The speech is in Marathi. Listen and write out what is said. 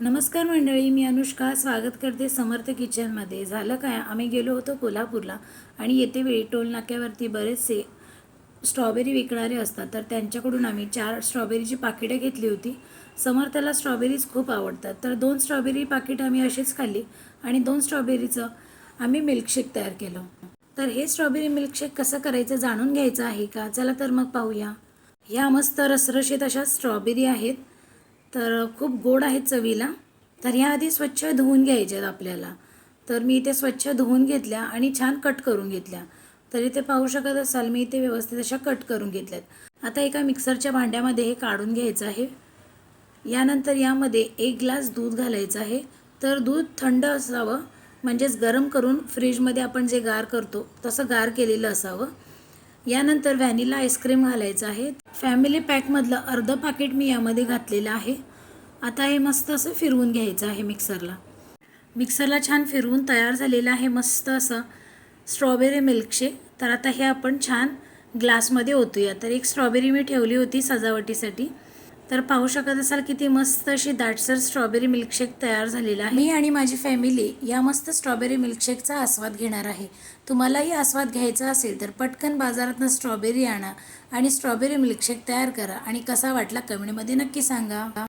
नमस्कार मंडळी मी अनुष्का स्वागत करते समर्थ किचनमध्ये. झालं काय? आम्ही गेलो होतो कोल्हापूरला आणि येते वेळी टोल नाक्यावरती बरेचसे स्ट्रॉबेरी विकणारे असतात. तर त्यांच्याकडून आम्ही चार स्ट्रॉबेरीची पाकिटं घेतली होती. समर्थाला स्ट्रॉबेरीज खूप आवडतात. तर दोन स्ट्रॉबेरी पाकिट आम्ही अशीच खाल्ली आणि दोन स्ट्रॉबेरीचं आम्ही मिल्कशेक तयार केलं. तर हे स्ट्रॉबेरी मिल्कशेक कसं करायचं जाणून घ्यायचं आहे का? चला तर मग पाहूया. ह्या मस्त रसरशीत अशा स्ट्रॉबेरी आहेत. तर खूप गोड आहेत चवीला. तर ह्या आधी स्वच्छ धुवून घ्यायच्यात आपल्याला. तर मी इथे स्वच्छ धुवून घेतल्या आणि छान कट करून घेतल्या. तर इथे पाहू शकत असाल मी इथे व्यवस्थित अशा कट करून घेतल्यात. आता एका मिक्सरच्या भांड्यामध्ये हे काढून घ्यायचं आहे. यानंतर यामध्ये एक ग्लास दूध घालायचं आहे. तर दूध थंड असावं म्हणजेच गरम करून फ्रीजमध्ये आपण जे गार करतो तसं गार केलेलं असावं. यानंतर व्हॅनिला आईस्क्रीम घालायचं आहे. फॅमिली पॅकमधलं अर्धं पाकिट मी यामध्ये घातलेलं आहे. आता हे मस्त असं फिरवून घ्यायचं आहे मिक्सरला. मिक्सरला छान फिरवून तयार झालेलं आहे मस्त असं स्ट्रॉबेरी मिल्कशेक. तर आता हे आपण छान ग्लासमध्ये ओतूया. तर एक स्ट्रॉबेरी मी ठेवली होती सजावटीसाठी. तर पाहू शकत असाल किती मस्त अशी दाटसर स्ट्रॉबेरी मिल्कशेक तयार झालेला आहे. मी आणि माझी फॅमिली या मस्त स्ट्रॉबेरी मिल्कशेकचा आस्वाद घेणार आहे. तुम्हालाही आस्वाद घ्यायचा असेल तर पटकन बाजारातनं स्ट्रॉबेरी आणा आणि स्ट्रॉबेरी मिल्कशेक तयार करा. आणि कसा वाटला कमेंटमध्ये नक्की सांगा.